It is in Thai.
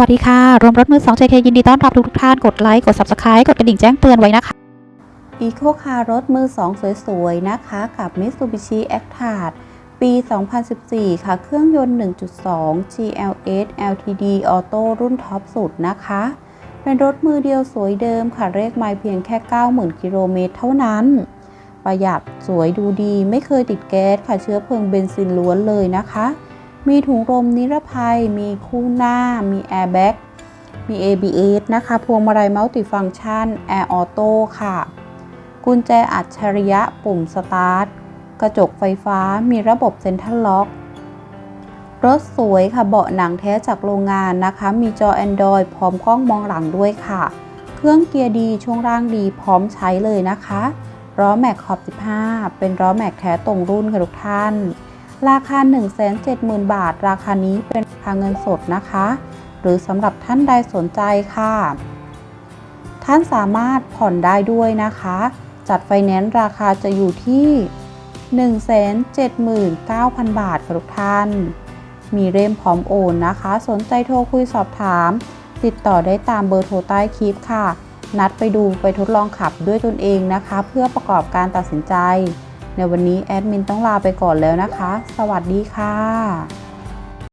วัสดีค่ะ รวมรถมือ2 JK ยินดีต้อนรับทุกๆท่าน กดไลค์ กด Subscribe กดกระดิ่งแจ้งเตือนไว้นะคะ อีโคคารถมือ 2 สวยๆ นะคะ กับ Mitsubishi a c t a r ปี 2014 ค่ะ เครื่องยนต์ 1.2 GLS LTD Auto รุ่นท็อปสุดนะคะ เป็นรถมือเดียวสวยเดิมค่ะ เลขไมล์เพียงแค่ 90,000 กิโลเมตรเท่านั้น ประหยัดสวยดูดีไม่เคยติดแก๊สค่ะเชื้อเพลิงเบนซินล้วนเลยนะคะ มีถุงลมนิรภัย มีคู่หน้า มีแอร์แบ็กมี ABS นะคะ พวงมาลัยมัลติฟัง c t ชัน Air Auto ค่ะ กุญแจอัจฉริยะปุ่มสตาร์ท กระจกไฟฟ้า มีระบบเซ็นทรัลล็อก รถสวยค่ะ เบาะหนังแท้จากโรงงานนะคะ มีจอ Android พร้อมกล้องมองหลังด้วยค่ะ เครื่องเกียร์ดีช่วงล่างดีพร้อมใช้เลยนะคะล้อแม็กขอบ 15 เป็นล้อแม็กแท้ตรงรุ่นค่ะทุกท่าน ราคา 170,000 บาท ราคานี้เป็นราคาเงินสดนะคะ หรือสำหรับท่านใดสนใจค่ะ ท่านสามารถผ่อนได้ด้วยนะคะ จัดไฟแนนซ์ราคาจะอยู่ที่ 179,000 บาทค่ะทุกท่าน มีเร่มพร้อมโอนนะคะ สนใจโทรคุยสอบถาม ติดต่อได้ตามเบอร์โทรใต้คลิปค่ะ นัดไปดูไปทดลองขับด้วยตนเองนะคะ เพื่อประกอบการตัดสินใจ ในวันนี้แอดมินต้องลาไปก่อนแล้วนะคะ สวัสดีค่ะ